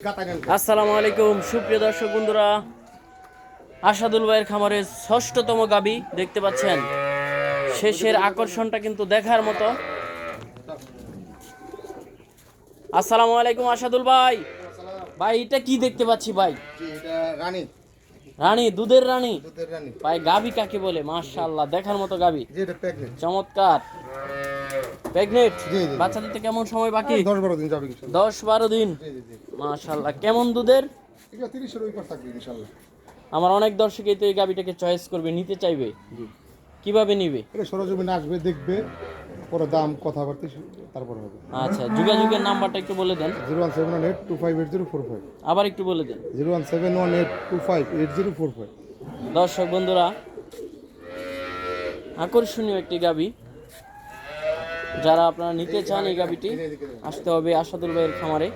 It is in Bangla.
আসসালামু আলাইকুম সুপ্রিয় দর্শক বন্ধুরা। আসাদুল ভাইয়ের খামারের ষষ্ঠতম গাবি দেখতে পাচ্ছেন। শেষের আকর্ষণটা কিন্তু দেখার মতো। আসসালামু আলাইকুম আসাদুল ভাই। ভাই এটা কি দেখতে পাচ্ছি ভাই? রানী। রানী দুধের রানী। ভাই গাবি কাকে বলে? মাশাআল্লাহ দেখার মতো গাবি। এটা প্রেগনেন্ট। বাচ্চা দিতে কেমন সময় বাকি? দশ বারো দিন যাবে ইনশাল্লাহ। দশ বারো দিন? মাশাআল্লাহ। কেমন দুধের? এটা তিরিশের ওই পার থাকবে ইনশাল্লাহ। আমার অনেক দর্শকই তো এই গাবিটাকে চয়েস করবে নিতে চাইবে। কীভাবে নিবে? এটা সরজমিনে আসবে দেখবে পরে দাম কথাবার্তা তারপরে হবে। আচ্ছা যোগাযোগের নাম্বারটা একটু বলে দেন। Zero one seven eight two five eight zero four five. আবার একটু বলে দেন। Zero one seven one eight two five eight zero four five. দর্শক বন্ধুরা আকর্ষণীয় একটি গাবি। যারা আপনারা নিতে চান এই গাবিটি আসতে হবে আসাদুল ভাইয়ের খামারে।